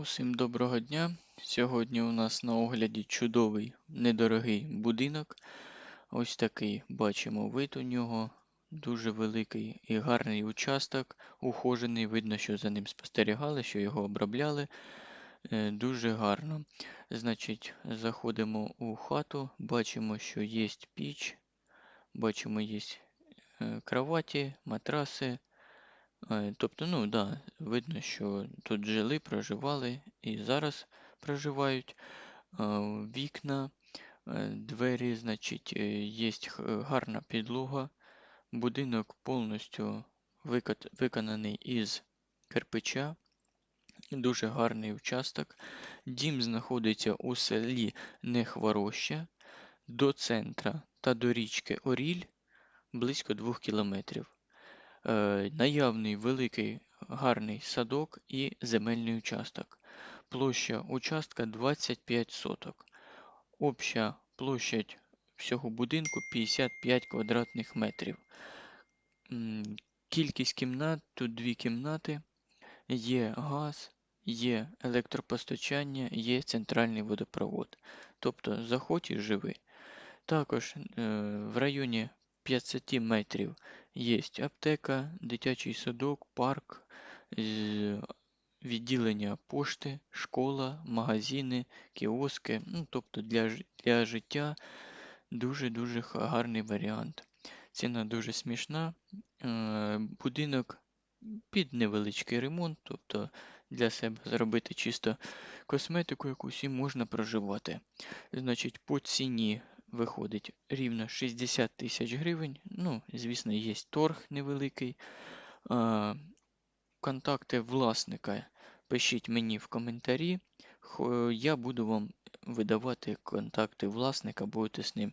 Усім доброго дня. Сьогодні у нас на огляді чудовий недорогий будинок. Ось такий бачимо вид у нього. Дуже великий і гарний участок, ухожений. Видно, що за ним спостерігали, що його обробляли. Е, Дуже гарно. Значить, заходимо у хату, бачимо, що є піч, бачимо, є е, кроваті, матраси. Е, Тобто, ну да, видно, що тут жили, проживали і зараз проживають. Е, Вікна, е, двері, значить, є гарна підлога. Будинок повністю виконаний із кирпича. Дуже гарний участок. Дім знаходиться у селі Нехвороща до центра та до річки Оріль близько 2 кілометрів. Е, Наявний великий гарний садок і земельний участок. Площа участка 25 соток. Обща площадь всього будинку 55 квадратних метрів. Кількість кімнат, тут дві кімнати, є газ, є електропостачання, є центральний водопровод. Тобто заходь і живи. Також е, в районі 500 метрів є аптека, дитячий садок, парк, відділення пошти, школа, магазини, кіоски. Ну, тобто для, для життя дуже-дуже гарний варіант. Ціна дуже смішна. Е, Будинок під невеличкий ремонт, тобто для себе зробити чисто косметику якусь і можна проживати. Значить, по ціні виходить рівно 60 тисяч гривень. Ну, звісно, є торг невеликий. А, Контакти власника пишіть мені в коментарі. Я буду вам видавати контакти власника, будете з ним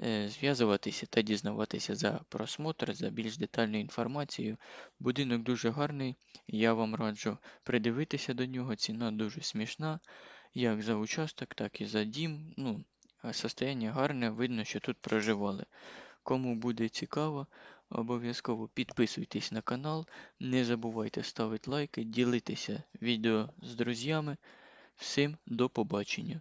е, зв'язуватися та дізнаватися за просмотр, за більш детальну інформацію. Будинок дуже гарний, я вам раджу придивитися до нього. Ціна дуже смішна, як за участок, так і за дім. Ну, состояння гарне, видно, що тут проживали. Кому буде цікаво, обов'язково підписуйтесь на канал, не забувайте ставити лайки, ділитися відео з друзями. Всім до побачення!